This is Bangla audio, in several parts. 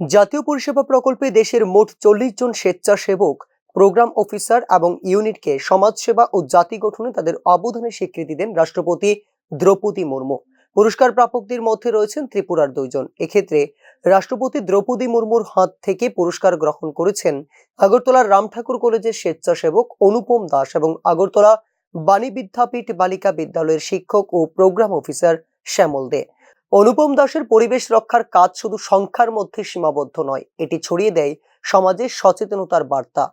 জাতীয় পরিষেবা প্রকল্পে দেশের মোট চল্লিশ জন স্বেচ্ছাসেবক, প্রোগ্রাম অফিসার এবং ইউনিটকে সমাজসেবা ও জাতি গঠনে তাদের অবদানের স্বীকৃতি দেন রাষ্ট্রপতি দ্রৌপদী মুর্মু। পুরস্কার প্রাপকদের মধ্যে রয়েছেন ত্রিপুরার দুইজন। এক্ষেত্রে রাষ্ট্রপতি দ্রৌপদী মুর্মুর হাত থেকে পুরস্কার গ্রহণ করেছেন আগরতলার রামঠাকুর কলেজের স্বেচ্ছাসেবক অনুপম দাস এবং আগরতলা বাণী বিদ্যাপীঠ বালিকা বিদ্যালয়ের শিক্ষক ও প্রোগ্রাম অফিসার শ্যামল দে। অনুপম দাসের পরিবেশ রক্ষার কাজ শুধু সংখ্যার মধ্যে সীমাবদ্ধ নয়, এটি ছড়িয়ে দেয় সমাজের সচেতনতার বার্তা।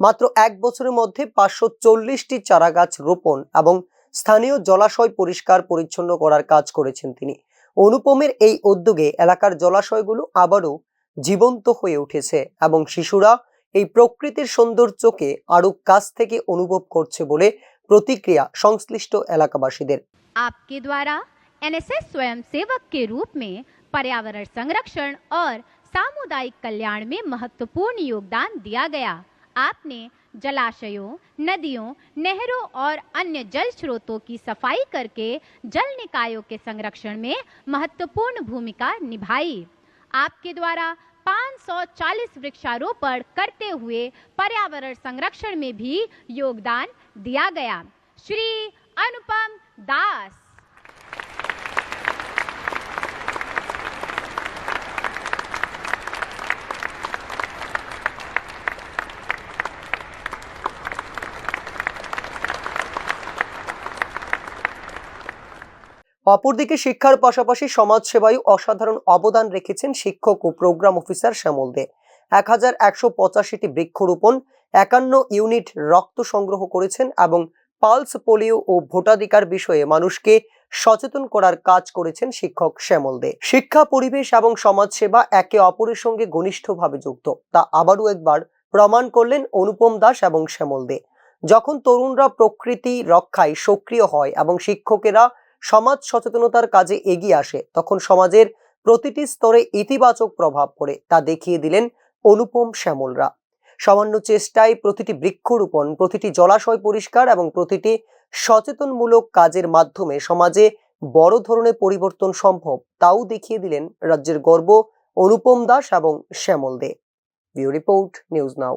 মাত্র এক বছরের মধ্যে পাঁচশো চল্লিশটি চারাগাছ রোপণ এবং স্থানীয় জলাশয় পরিষ্কার পরিচ্ছন্ন করার কাজ করেছেন তিনি। অনুপমের এই উদ্যোগে এলাকার জলাশয়গুলো আবারও জীবন্ত হয়ে উঠেছে এবং শিশুরা এই প্রকৃতির সৌন্দর্যকে আরও কাছ থেকে অনুভব করছে বলে প্রতিক্রিয়া সংশ্লিষ্ট এলাকাবাসীদের। আপকে দ্বারা एनएसएस स्वयंसेवक के रूप में पर्यावरण संरक्षण और सामुदायिक कल्याण में महत्वपूर्ण योगदान दिया गया। आपने जलाशयों, नदियों, नहरों और अन्य जल स्रोतों की सफ़ाई करके जल निकायों के संरक्षण में महत्वपूर्ण भूमिका निभाई। आपके द्वारा 540 वृक्षारोपण करते हुए पर्यावरण संरक्षण में भी योगदान दिया गया। श्री अनुपम दास। অপরদিকে শিক্ষার পাশাপাশি সমাজসেবায় অসাধারণ অবদান রেখেছেন শিক্ষক ও প্রোগ্রাম অফিসার শ্যামল দে। এক হাজার একশো পঁচাশিটি বৃক্ষরোপণ, একান্ন ইউনিট রক্ত সংগ্রহ করেছেন এবং পালস পোলিও ও ভোটাধিকার বিষয়ে মানুষকে সচেতন করার কাজ করেছেন শিক্ষক শ্যামল দে। শিক্ষা, পরিবেশ এবং সমাজসেবা একে অপরের সঙ্গে ঘনিষ্ঠভাবে যুক্ত। তা আবারও একবার প্রমাণ করলেন অনুপম দাস এবং শ্যামল দে। যখন তরুণরা প্রকৃতি রক্ষায় সক্রিয় হয় এবং শিক্ষকেরা সমাজ সচেতনতার কাজে এগিয়ে আসে, তখন সমাজের প্রতিটি স্তরে ইতিবাচক প্রভাব পড়ে, তা দেখিয়ে দিলেন অনুপম শ্যামলরা। সামান্য চেষ্টায় প্রতিটি বৃক্ষরোপণ, প্রতিটি জলাশয় পরিষ্কার এবং প্রতিটি সচেতনমূলক কাজের মাধ্যমে সমাজে বড় ধরনের পরিবর্তন সম্ভব, তাও দেখিয়ে দিলেন রাজ্যের গর্ব অনুপম দাস এবং Shyamal De view report, news now.